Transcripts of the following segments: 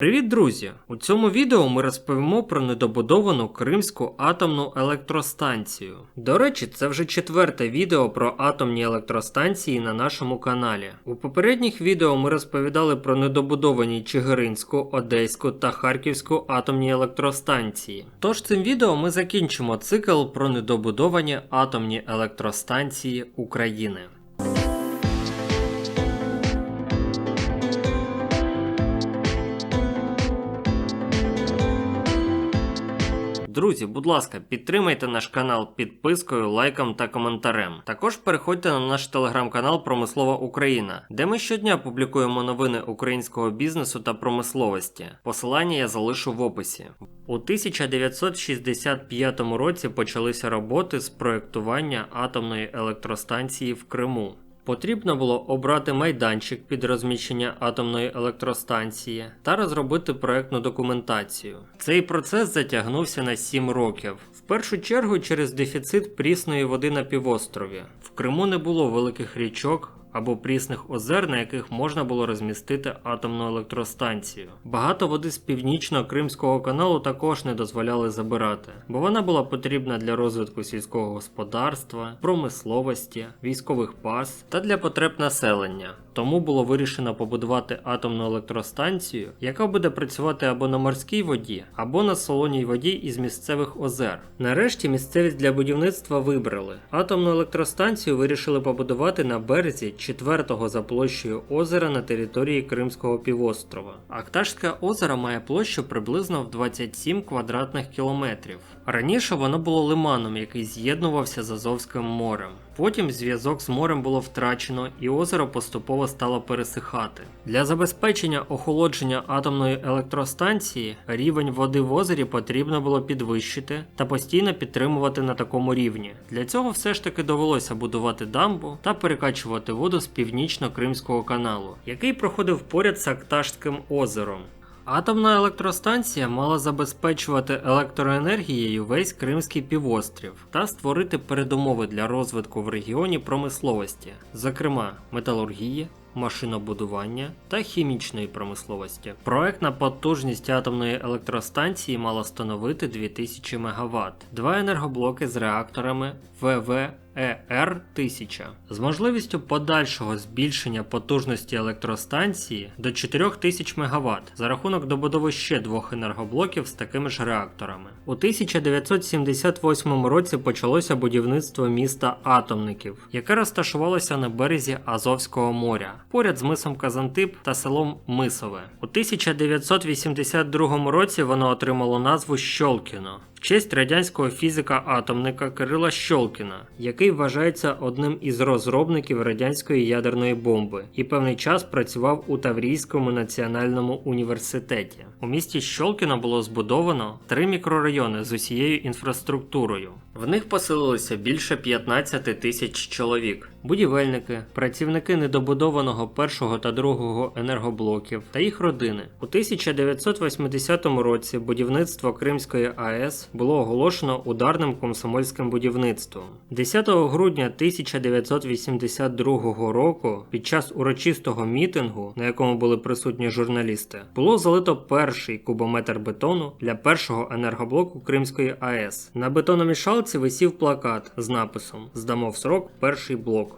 Привіт, друзі! У цьому відео ми розповімо про недобудовану Кримську атомну електростанцію. До речі, це вже четверте відео про атомні електростанції на нашому каналі. У попередніх відео ми розповідали про недобудовані Чигиринську, Одеську та Харківську атомні електростанції. Тож цим відео ми закінчимо цикл про недобудовані атомні електростанції України. Друзі, будь ласка, підтримайте наш канал підпискою, лайком та коментарем. Також переходьте на наш телеграм-канал Промислова Україна, де ми щодня публікуємо новини українського бізнесу та промисловості. Посилання я залишу в описі. У 1965 році почалися роботи з проєктування атомної електростанції в Криму. Потрібно було обрати майданчик під розміщення атомної електростанції та розробити проектну документацію. Цей процес затягнувся на 7 років. В першу чергу через дефіцит прісної води на півострові. В Криму не було великих річок. Або прісних озер, на яких можна було розмістити атомну електростанцію. Багато води з північно-кримського каналу також не дозволяли забирати, бо вона була потрібна для розвитку сільського господарства, промисловості, військових баз та для потреб населення. Тому було вирішено побудувати атомну електростанцію, яка буде працювати або на морській воді, або на солоній воді із місцевих озер. Нарешті місцевість для будівництва вибрали. Атомну електростанцію вирішили побудувати на березі четвертого за площею озера на території Кримського півострова. Акташське озеро має площу приблизно в 27 квадратних кілометрів. Раніше воно було лиманом, який з'єднувався з Азовським морем. Потім зв'язок з морем було втрачено і озеро поступово стало пересихати. Для забезпечення охолодження атомної електростанції рівень води в озері потрібно було підвищити та постійно підтримувати на такому рівні. Для цього все ж таки довелося будувати дамбу та перекачувати воду з північно-кримського каналу, який проходив поряд з Акташським озером. Атомна електростанція мала забезпечувати електроенергією весь Кримський півострів та створити передумови для розвитку в регіоні промисловості, зокрема металургії, машинобудування та хімічної промисловості. Проектна потужність атомної електростанції мала становити 2000 МВт, два енергоблоки з реакторами ВВ. ЕР-1000 з можливістю подальшого збільшення потужності електростанції до 4000 МВт за рахунок добудови ще двох енергоблоків з такими ж реакторами. У 1978 році почалося будівництво міста Атомників, яке розташувалося на березі Азовського моря, поряд з мисом Казантип та селом Мисове. У 1982 році воно отримало назву Щолкіно в честь радянського фізика-атомника Кирила Щолкіна, який вважається одним із розробників радянської ядерної бомби і певний час працював у Таврійському національному університеті. У місті Щолкіно було збудовано три мікрорайони з усією інфраструктурою. В них поселилося більше 15 тисяч чоловік, будівельники, працівники недобудованого першого та другого енергоблоків та їх родини. У 1980 році будівництво Кримської АЕС було оголошено ударним комсомольським будівництвом. 10 грудня 1982 року, під час урочистого мітингу, на якому були присутні журналісти, було залито перший кубометр бетону для першого енергоблоку Кримської АЕС. На бетономішалці висів плакат з написом Здамо в срок перший блок.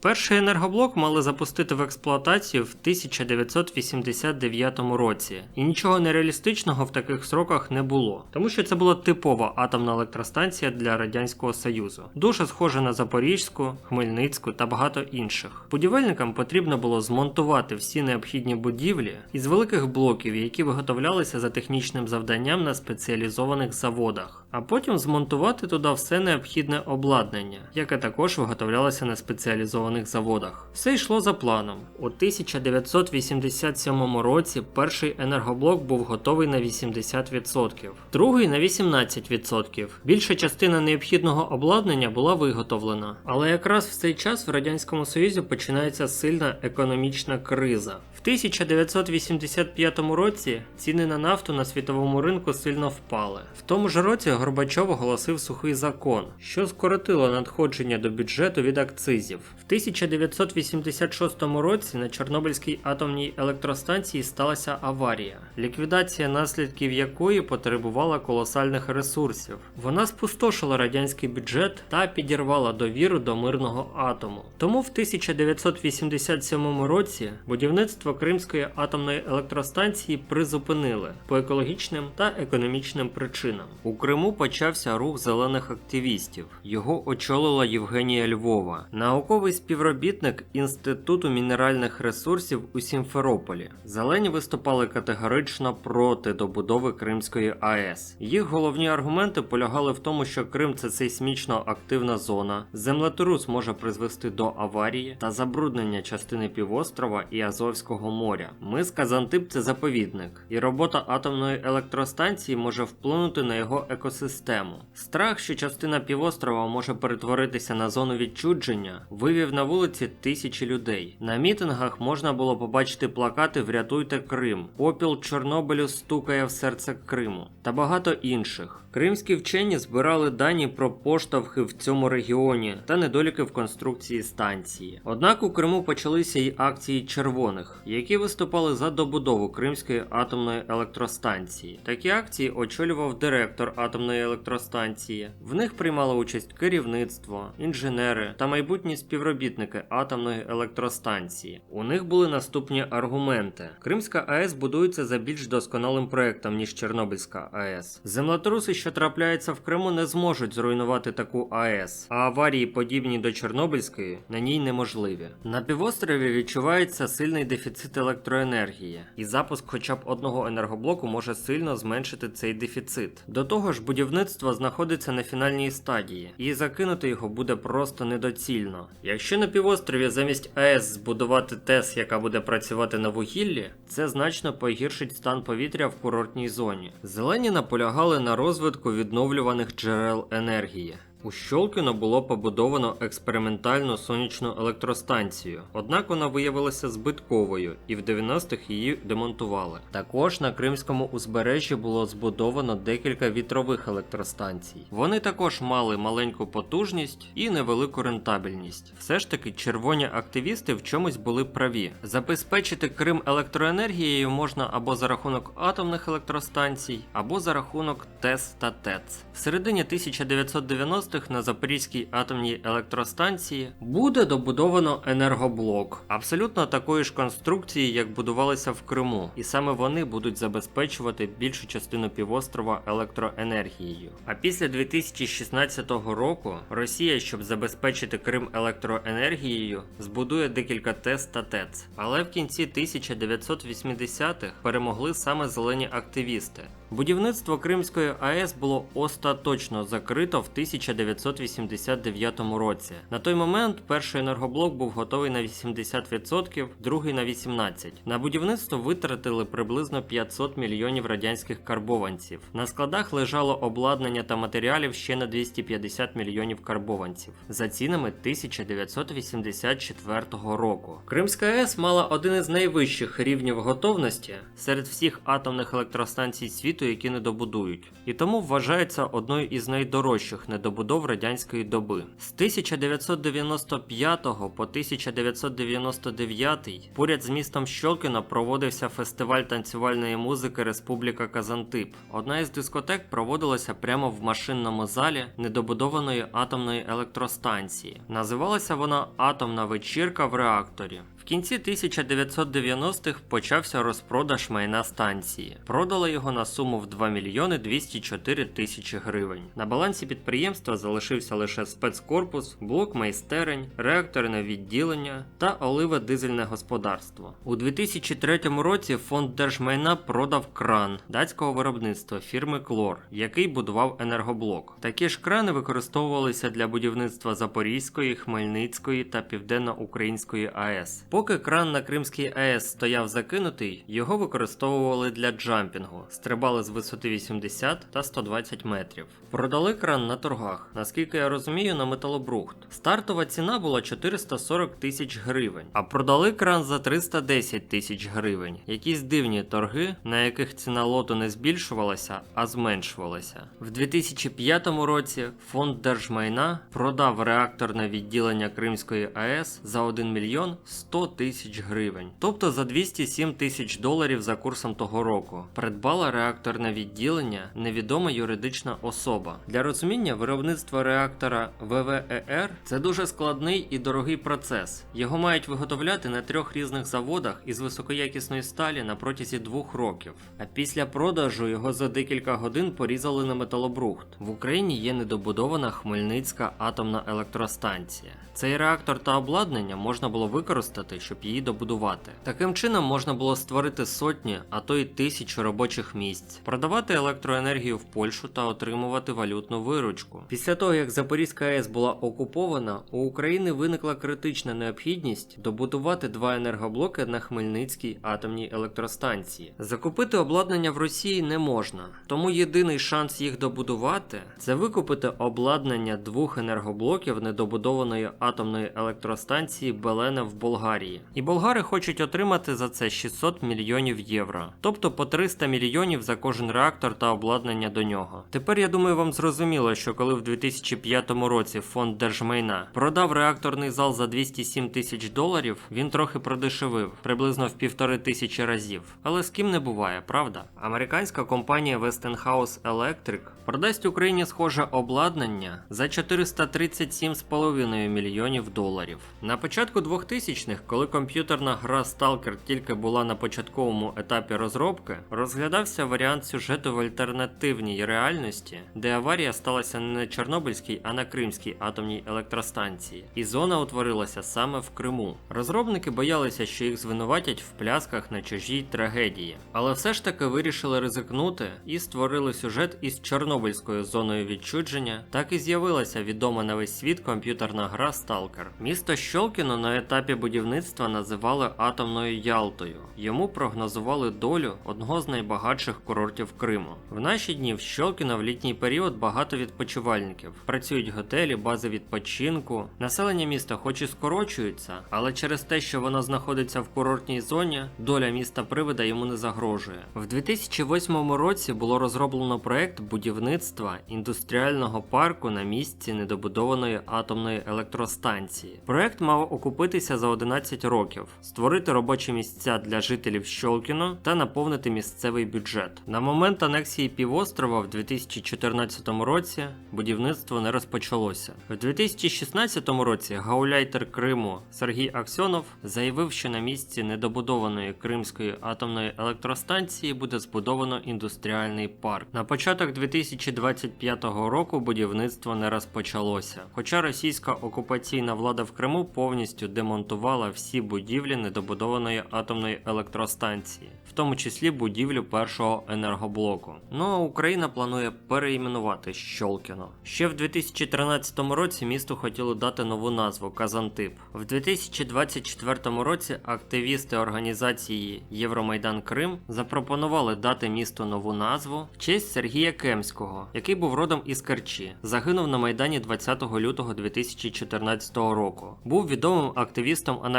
Перший енергоблок мали запустити в експлуатацію в 1989 році, і нічого нереалістичного в таких сроках не було, тому що це була типова атомна електростанція для Радянського Союзу, дуже схожа на Запорізьку, Хмельницьку та багато інших. Будівельникам потрібно було змонтувати всі необхідні будівлі із великих блоків, які виготовлялися за технічним завданням на спеціалізованих заводах, а потім змонтувати туди все необхідне обладнання, яке також виготовлялося на спеціалізованих заводах. Все йшло за планом. У 1987 році перший енергоблок був готовий на 80%, другий на 18%. Більша частина необхідного обладнання була виготовлена. Але якраз в цей час в Радянському Союзі починається сильна економічна криза. В 1985 році ціни на нафту на світовому ринку сильно впали. В тому ж році Горбачов оголосив сухий закон, що скоротило надходження до бюджету від акцизів. В 1986 році на Чорнобильській атомній електростанції сталася аварія, ліквідація наслідків якої потребувала колосальних ресурсів. Вона спустошила радянський бюджет та підірвала довіру до мирного атому. Тому в 1987 році будівництво Кримської атомної електростанції призупинили по екологічним та економічним причинам. У Криму почався рух зелених активістів. Його очолила Євгенія Львова, науковий співробітник Інституту мінеральних ресурсів у Сімферополі. Зелені виступали категорично проти добудови Кримської АЕС. Їх головні аргументи полягали в тому, що Крим це сейсмічно активна зона, землетрус може призвести до аварії та забруднення частини півострова і Азовського моря. Мис Казантип це заповідник, і робота атомної електростанції може вплинути на його екосистему. Страх, що частина півострова може перетворитися на зону відчудження, вивів на вулиці тисячі людей. На мітингах можна було побачити плакати Врятуйте Крим, попіл Чорнобилю стукає в серце Криму та багато інших. Кримські вчені збирали дані про поштовхи в цьому регіоні та недоліки в конструкції станції. Однак у Криму почалися й акції червоних, які виступали за добудову Кримської атомної електростанції. Такі акції очолював директор атомної електростанції. В них приймало участь керівництво, інженери та майбутні співробітники атомної електростанції. У них були наступні аргументи: Кримська АЕС будується за більш досконалим проектом ніж Чорнобильська АЕС. Землетруси, що трапляються в Криму, не зможуть зруйнувати таку АЕС, а аварії, подібні до Чорнобильської, на ній неможливі. На півострові відчувається сильний дефіцит електроенергії, і запуск хоча б одного енергоблоку може сильно зменшити цей дефіцит. До того ж, будівництво знаходиться на фінальній стадії, і закинути його буде просто недоцільно. Якщо на півострові замість АЕС збудувати ТЕС, яка буде працювати на вугіллі, це значно погіршить стан повітря в курортній зоні. Зелені наполягали на розвитку відновлюваних джерел енергії. У Щолкіно було побудовано експериментальну сонячну електростанцію, однак вона виявилася збитковою і в 90-х її демонтували. Також на Кримському узбережжі було збудовано декілька вітрових електростанцій. Вони також мали маленьку потужність і невелику рентабельність. Все ж таки, червоні активісти в чомусь були праві. Забезпечити Крим електроенергією можна або за рахунок атомних електростанцій, або за рахунок ТЕС та ТЕЦ. В середині 1990 90-х на Запорізькій атомній електростанції буде добудовано енергоблок, абсолютно такої ж конструкції, як будувалися в Криму, і саме вони будуть забезпечувати більшу частину півострова електроенергією. А після 2016 року Росія, щоб забезпечити Крим електроенергією, збудує декілька ТЕС та ТЕЦ. Але в кінці 1980-х перемогли саме зелені активісти. Будівництво Кримської АЕС було остаточно закрито в 1989 році. На той момент перший енергоблок був готовий на 80%, другий на 18%. На будівництво витратили приблизно 500 мільйонів радянських карбованців. На складах лежало обладнання та матеріалів ще на 250 мільйонів карбованців за цінами 1984 року. Кримська АЕС мала один із найвищих рівнів готовності серед всіх атомних електростанцій світу, які не добудують, і тому вважається одною із найдорожчих недобудов радянської доби. З 1995 по 1999 поряд з містом Щолкіно проводився фестиваль танцювальної музики Республіка Казантип. Одна із дискотек проводилася прямо в машинному залі недобудованої атомної електростанції. Називалася вона Атомна вечірка в реакторі. Кінці 1990-х почався розпродаж майна станції. Продали його на суму в 2 мільйони 204 тисячі гривень. На балансі підприємства залишився лише спецкорпус, блок майстерень, реакторне відділення та оливе дизельне господарство. У 2003 році фонд держмайна продав кран датського виробництва фірми Клор, який будував енергоблок. Такі ж крани використовувалися для будівництва Запорізької, Хмельницької та Південно-Української АЕС. Поки кран на Кримській АЕС стояв закинутий, його використовували для джампінгу, стрибали з висоти 80 та 120 метрів. Продали кран на торгах, наскільки я розумію, на металобрухт. Стартова ціна була 440 тисяч гривень, а продали кран за 310 тисяч гривень. Якісь дивні торги, на яких ціна лоту не збільшувалася, а зменшувалася. В 2005 році фонд держмайна продав реакторне відділення Кримської АЕС за 1 мільйон 100 тисяч гривень, тобто за 207 тисяч доларів за курсом того року. Придбала реакторне відділення невідома юридична особа. Для розуміння виробництво реактора ВВЕР це дуже складний і дорогий процес. Його мають виготовляти на трьох різних заводах із високоякісної сталі на протязі двох років. А після продажу його за декілька годин порізали на металобрухт. В Україні є недобудована Хмельницька атомна електростанція. Цей реактор та обладнання можна було використати, щоб її добудувати. Таким чином можна було створити сотні, а то й тисячі робочих місць, продавати електроенергію в Польщу та отримувати валютну виручку. Після того, як Запорізька АЕС була окупована, у України виникла критична необхідність добудувати два енергоблоки на Хмельницькій атомній електростанції. Закупити обладнання в Росії не можна, тому єдиний шанс їх добудувати це викупити обладнання двох енергоблоків недобудованої атомної електростанції Белена в Болгарії. І болгари хочуть отримати за це 600 мільйонів євро, тобто по 300 мільйонів за кожен реактор та обладнання до нього. Тепер я думаю, вам зрозуміло, що коли в 2005 році фонд держмайна продав реакторний зал за 207 тисяч доларів, він трохи продешевив, приблизно в півтори тисячі разів. Але з ким не буває, правда? Американська компанія Westinghouse Electric продасть Україні схоже обладнання за 437,5 мільйонів доларів. На початку 2000-х, коли комп'ютерна гра Stalker тільки була на початковому етапі розробки, розглядався варіант сюжету в альтернативній реальності, де аварія сталася не на Чорнобильській, а на Кримській атомній електростанції, і зона утворилася саме в Криму. Розробники боялися, що їх звинуватять в плясках на чужій трагедії, але все ж таки вирішили ризикнути і створили сюжет із Чорнобильською зоною відчудження. Так і з'явилася відома на весь світ комп'ютерна гра Stalker. Місто Щолкіно на етапі будівництва називали атомною Ялтою. Йому прогнозували долю одного з найбагатших курортів Криму. В наші дні в Щолкіно в літній період багато відпочивальників. Працюють готелі, бази відпочинку. Населення міста хоч і скорочується, але через те, що воно знаходиться в курортній зоні, доля міста привида йому не загрожує. В 2008 році було розроблено проект будівництва індустріального парку на місці недобудованої атомної електростанції. Проект мав окупитися за 11 років, створити робочі місця для жителів Щолкіно та наповнити місцевий бюджет. На момент анексії півострова в 2014 році будівництво не розпочалося. В 2016 році гауляйтер Криму Сергій Аксьонов заявив, що на місці недобудованої Кримської атомної електростанції буде збудовано індустріальний парк. На початок 2025 року будівництво не розпочалося, хоча російська окупаційна влада в Криму повністю демонтувала всі будівлі недобудованої атомної електростанції, в тому числі будівлю першого енергоблоку. Ну а Україна планує переіменувати Щолкіно. Ще в 2013 році місту хотіли дати нову назву Казантип. В 2024 році активісти організації Євромайдан Крим запропонували дати місту нову назву в честь Сергія Кемського, який був родом із Керчі, загинув на майдані 20 лютого 2014 року. Був відомим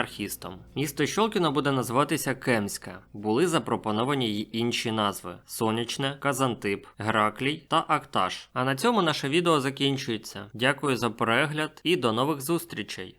активістом-анархістом. Місто Щолкіно буде називатися Кемська. Були запропоновані й інші назви: Сонячне, Казантип, Граклій та Акташ. А на цьому наше відео закінчується. Дякую за перегляд і до нових зустрічей!